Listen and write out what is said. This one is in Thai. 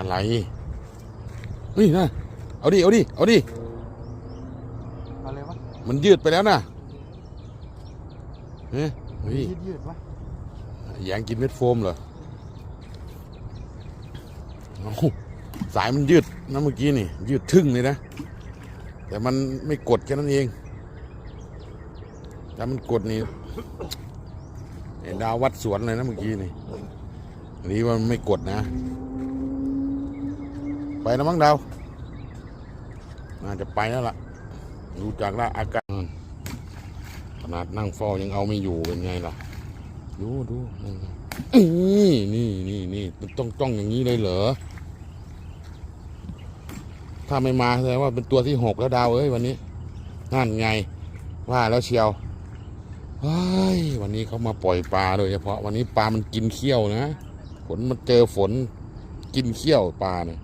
อะไรเฮ้ยนะเอาดิ เอาดิ เอาดิอะไรวะมันยืดไปแล้วนะเฮ้ยเฮ้ยยืดยืดวะแยงกินเม็ดโฟมเหรอเอ้าสายมันยืดนะเมื่อกี้นี่ ยืดทึ่งเลยนะ แต่มันไม่กดแค่นั้นเองถ้ามันกดนี่เห็นดาววัดสวนเลยนะเมื่อกี้นี่อันนี้ว่ามันไม่กดนะ ไปแล้วมั้งดาวน่าจะไปแล้วล่ะดูจากละอาการขนาดนั่งเฝ้ายังเอาไม่อยู่เป็นไงล่ะ ดูดูนั่นนี่นี่นี่นี่ต้องต้องอย่างนี้เลยเหรอ ถ้าไม่มาแสดงว่าเป็นตัวที่หกแล้วดาวเอ้ยวันนี้นั่นไง ว่าแล้วเชียวเฮ้ยวันนี้เขามาปล่อยปลาโดยเฉพาะวันนี้ปลามันกินเขี้ยวนะ ฝนมันเจอฝนกินเขี้ยวปลาเนี่ย